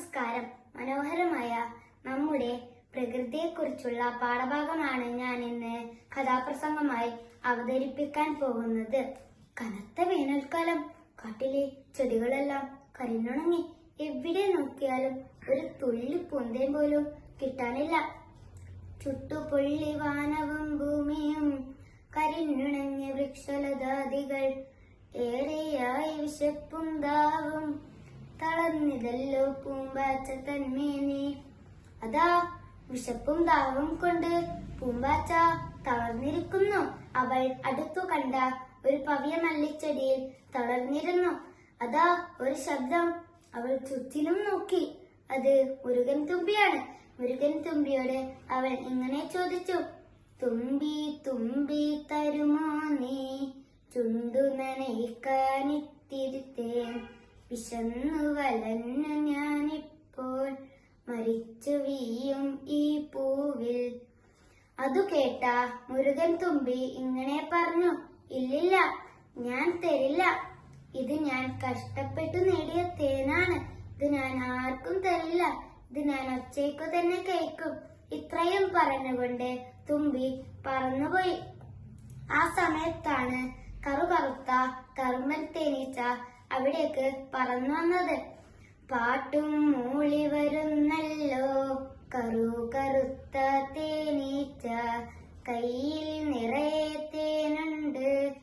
നമസ്കാരം. മനോഹരമായ നമ്മുടെ പ്രകൃതിയെക്കുറിച്ചുള്ള പാഠഭാഗമാണ് ഞാൻ ഇന്ന് കഥാപ്രസംഗമായി അവതരിപ്പിക്കാൻ പോകുന്നത്. കനത്ത വേനൽക്കാലം കാട്ടിലെ ചെടികളെല്ലാം കരിഞ്ഞുണങ്ങി എവിടെ നോക്കിയാലും ഒരു തുള്ളി പൂന്തേൻ പോലും കിട്ടാനില്ല. ചുട്ടുപൊള്ളി വാനവും ഭൂമിയും കരിഞ്ഞുണങ്ങിയ വൃക്ഷലതാദികൾ ഏറെയായി വിശപ്പും ദാവും തളർന്നിതല്ലോ പൂമ്പാച്ച തന്മേനി അതാ വിശപ്പും ദാഹവും കൊണ്ട് പൂമ്പാച്ച തളർന്നിരിക്കുന്നു. അവൾ അടുത്തു കണ്ട ഒരു പവിയ മല്ലിച്ചെടിയിൽ തളർന്നിരുന്നു. അതാ ഒരു ശബ്ദം അവൾ ചുറ്റിലും നോക്കി. അത് മുരുകൻ തുമ്പിയാണ്. മുരുകൻ തുമ്പിയോട് അവൾ ഇങ്ങനെ ചോദിച്ചു. തുമ്പി തുമ്പി തരുമോ നീ? ചുണ്ടു നനയിക്കാനിത്തിരുത്തേൻ വിശന്നു വലഞ്ഞ ഞാനിപ്പോൾ മരിച്ചു വീയും ഈ പൂവിൽ. അതു കേട്ട മുരുകൻ തുമ്പി ഇങ്ങനെ പറഞ്ഞു ഇല്ലില്ല ഞാൻ തരില്ല. ഇത് ഞാൻ കഷ്ടപ്പെട്ടു നേടിയ തേനാണ്. ഇത് ഞാൻ ആർക്കും തരില്ല. ഇത് ഞാൻ ഒച്ചയ്ക്കു തന്നെ കേൾക്കും. ഇത്രയും പറഞ്ഞുകൊണ്ട് തുമ്പി പറന്നുപോയി. ആ സമയത്താണ് കറുകറുത്ത കർമ്മൻ തേനീച്ച അവിടേക്ക് പറന്നു വന്നത്. പാട്ടും മൂളി വരുന്നല്ലോ. കറു കറുത്ത തേനീച്ച കയ്യിൽ നിറയെ തേനുണ്ട്.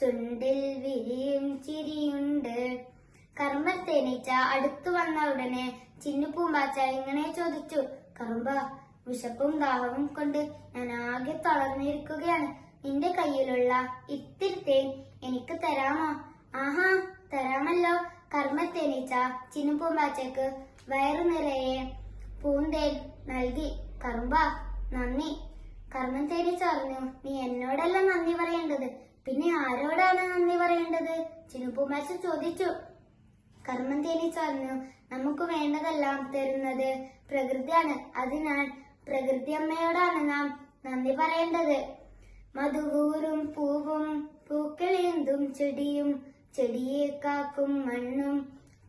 ചുണ്ടിൽ വിരിയും ചിരിയുണ്ട്. കർമ്മ തേനീച്ച അടുത്തു വന്ന ഉടനെ ചിന്നു പൂമ്പാച്ച ഇങ്ങനെ ചോദിച്ചു കറുമ്പ വിശപ്പും ദാഹവും കൊണ്ട് ഞാൻ ആകെ തളർന്നിരിക്കുകയാണ്. നിന്റെ കയ്യിലുള്ള ഇത്തിരി തേൻ എനിക്ക് തരാമോ? ആഹാ കർമ്മത്തേനീച്ച ചിനുപൂമ്പാച്ചക്ക് വയറു നിറയെ പൂന്തേൻ നൽകി. കറുമ്പ നന്ദി. കർമ്മത്തേനിച്ച തേനീച്ച പറഞ്ഞു നീ എന്നോടല്ല നന്ദി പറയേണ്ടത്. പിന്നെ ആരോടാണ് നന്ദി പറയേണ്ടത്? ചിനുപൂമ്പാച്ച ചോദിച്ചു. കർമ്മം തേനിച്ച പറഞ്ഞു നമുക്ക് വേണ്ടതെല്ലാം തരുന്നത് പ്രകൃതിയാണ്. അതിനാൽ പ്രകൃതി അമ്മയോടാണ് നാം നന്ദി പറയേണ്ടത്. മധുകൂറും പൂവും പൂക്കളേന്തും ചെടിയും ചെടിയെ കാക്കും മണ്ണും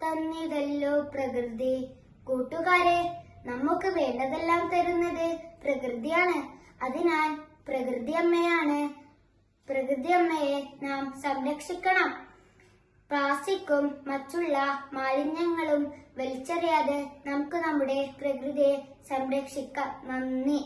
തന്നിതല്ലോ പ്രകൃതി. കൂട്ടുകാരെ നമുക്ക് വേണ്ടതെല്ലാം തരുന്നത് പ്രകൃതിയാണ്. അതിനാൽ പ്രകൃതി അമ്മയാണ്. പ്രകൃതി അമ്മയെ നാം സംരക്ഷിക്കണം. പ്ലാസ്റ്റിക്കും മറ്റുള്ള മാലിന്യങ്ങളും വലിച്ചെറിയാതെ നമുക്ക് നമ്മുടെ പ്രകൃതിയെ സംരക്ഷിക്കാം. നന്ദി.